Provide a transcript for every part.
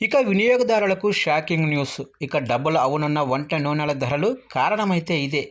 ఇక వినియోగదారులకు shocking news. ఇక డబ్బులు అవునున్న వంట నూనెల ధరలు కారణమైతే ఇదే.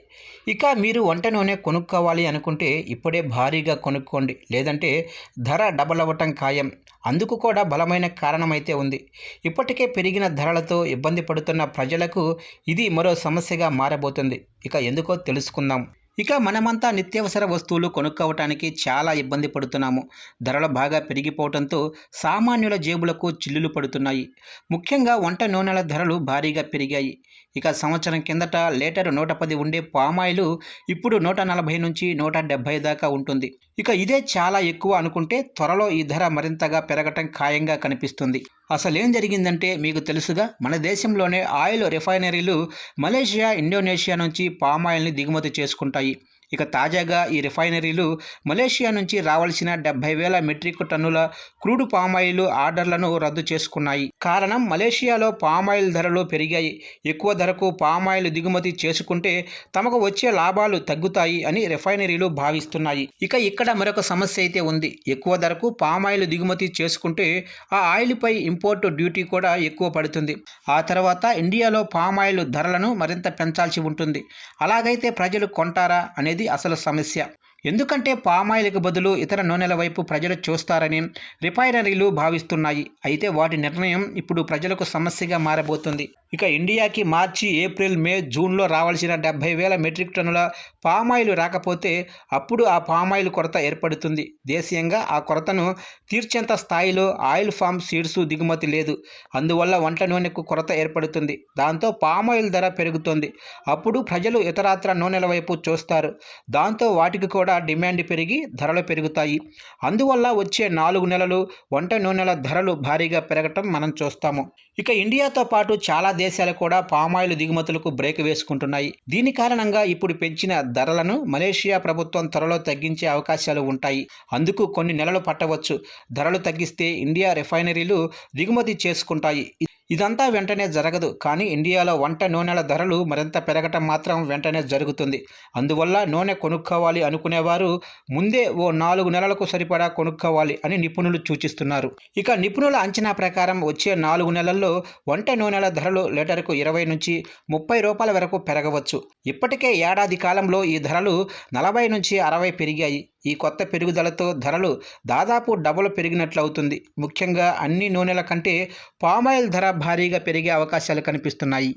ఇక మీరు వంట నూనె కొనుక్కోవాలి అనుకుంటే ఇప్పుడే భారీగా కొనుక్కోండి. లేదంటే ధర డబల్ అవ్వటం ఖాయం. అందుకు కూడా బలమైన కారణమైతే ఉంది. ఇప్పటికే పెరిగిన ధరలతో ఇబ్బంది పడుతున్న ప్రజలకు ఇది మరో సమస్యగా మారబోతుంది. ఇక ఎందుకో తెలుసుకుందాం. ఇక మనమంతా నిత్యావసర వస్తువులు కొనుక్కోవటానికి చాలా ఇబ్బంది పడుతున్నాము. ధరలు బాగా పెరిగిపోవడంతో సామాన్యుల జేబులకు చిల్లులు పడుతున్నాయి. ముఖ్యంగా వంట నూనెల ధరలు భారీగా పెరిగాయి. ఇక సంవత్సరం కిందట లీటరు నూట పది ఉండే పామాయిలు ఇప్పుడు నూట నలభై నుంచి నూట డెబ్భై దాకా ఉంటుంది. ఇక ఇదే చాలా ఎక్కువ అనుకుంటే త్వరలో ఈ ధర మరింతగా పెరగటం ఖాయంగా కనిపిస్తుంది. అసలేం జరిగిందంటే మీకు తెలుసుగా మన దేశంలోనే ఆయిల్ రిఫైనరీలు మలేషియా ఇండోనేషియా నుంచి పామాయిల్ని దిగుమతి చేసుకుంటాయి. ఇక తాజాగా ఈ రిఫైనరీలు మలేషియా నుంచి రావాల్సిన డెబ్బై వేల మెట్రిక్ టన్నుల క్రూడ్ పామాయిల్ ఆర్డర్లను రద్దు చేసుకున్నాయి. కారణం మలేషియాలో పామాయిల్ ధరలు పెరిగాయి. ఎక్కువ ధరకు పామాయిల్ దిగుమతి చేసుకుంటే తమకు వచ్చే లాభాలు తగ్గుతాయి అని రిఫైనరీలు భావిస్తున్నాయి. ఇక ఇక్కడ మరొక సమస్య అయితే ఉంది. ఎక్కువ ధరకు పామాయిల్ దిగుమతి చేసుకుంటే ఆ ఆయిల్పై ఇంపోర్ట్ డ్యూటీ కూడా ఎక్కువ పడుతుంది. ఆ తర్వాత ఇండియాలో పామాయిల్ ధరలను మరింత పెంచాల్సి ఉంటుంది. అలాగైతే ప్రజలు కొంటారా అనేది అసలు సమస్య. ఎందుకంటే పామాయిల్కి బదులు ఇతర నూనెల వైపు ప్రజలు చూస్తారని రిఫైనరీలు భావిస్తున్నాయి. అయితే వాటి నిర్ణయం ఇప్పుడు ప్రజలకు సమస్యగా మారబోతుంది. ఇక ఇండియాకి మార్చి ఏప్రిల్ మే జూన్లో రావాల్సిన డెబ్బై వేల మెట్రిక్ టన్నుల పామాయిల్ రాకపోతే అప్పుడు ఆ పామాయిల్ కొరత ఏర్పడుతుంది. దేశీయంగా ఆ కొరతను తీర్చేంత స్థాయిలో ఆయిల్ ఫామ్ సీడ్స్ దిగుమతి లేదు. అందువల్ల వంట నూనెకు కొరత ఏర్పడుతుంది. దాంతో పామాయిల్ ధర పెరుగుతుంది. అప్పుడు ప్రజలు ఇతరాత్ర నూనెల వైపు చూస్తారు. దాంతో వాటికి కూడా డిమాండ్ పెరిగి ధరలు పెరుగుతాయి. అందువల్ల వచ్చే నాలుగు నెలలు వంట నూనెల ధరలు భారీగా పెరగటం మనం చూస్తాము. ఇక ఇండియాతో పాటు చాలా దేశాలు కూడా పామాయిల్ దిగుమతులకు బ్రేక్ వేసుకుంటున్నాయి. దీని కారణంగా ఇప్పుడు పెంచిన ధరలను మలేషియా ప్రభుత్వం త్వరలో తగ్గించే అవకాశాలు ఉంటాయి. అందుకు కొన్ని నెలలు పట్టవచ్చు. ధరలు తగ్గిస్తే ఇండియా రిఫైనరీలు దిగుమతి చేసుకుంటాయి. ఇదంతా వెంటనే జరగదు. కానీ ఇండియాలో వంట నూనెల ధరలు మరింత పెరగటం మాత్రం వెంటనే జరుగుతుంది. అందువల్ల నూనె కొనుక్కోవాలి అనుకునేవారు ముందే ఓ నాలుగు నెలలకు సరిపడా కొనుక్కోవాలి అని నిపుణులు సూచిస్తున్నారు. ఇక నిపుణుల అంచనా ప్రకారం వచ్చే నాలుగు నెలల్లో వంట నూనెల ధరలు లీటర్కు ఇరవై నుంచి ముప్పై రూపాయల వరకు పెరగవచ్చు. ఇప్పటికే ఏడాది కాలంలో ఈ ధరలు నలభై నుంచి అరవై పెరిగాయి. ఈ కొత్త పెరుగుదలతో ధరలు దాదాపు డబుల్ పెరిగినట్లవుతుంది. ముఖ్యంగా అన్ని నూనెల కంటే పామాయిల్ ధర భారీగా పెరిగే అవకాశాలు కనిపిస్తున్నాయి.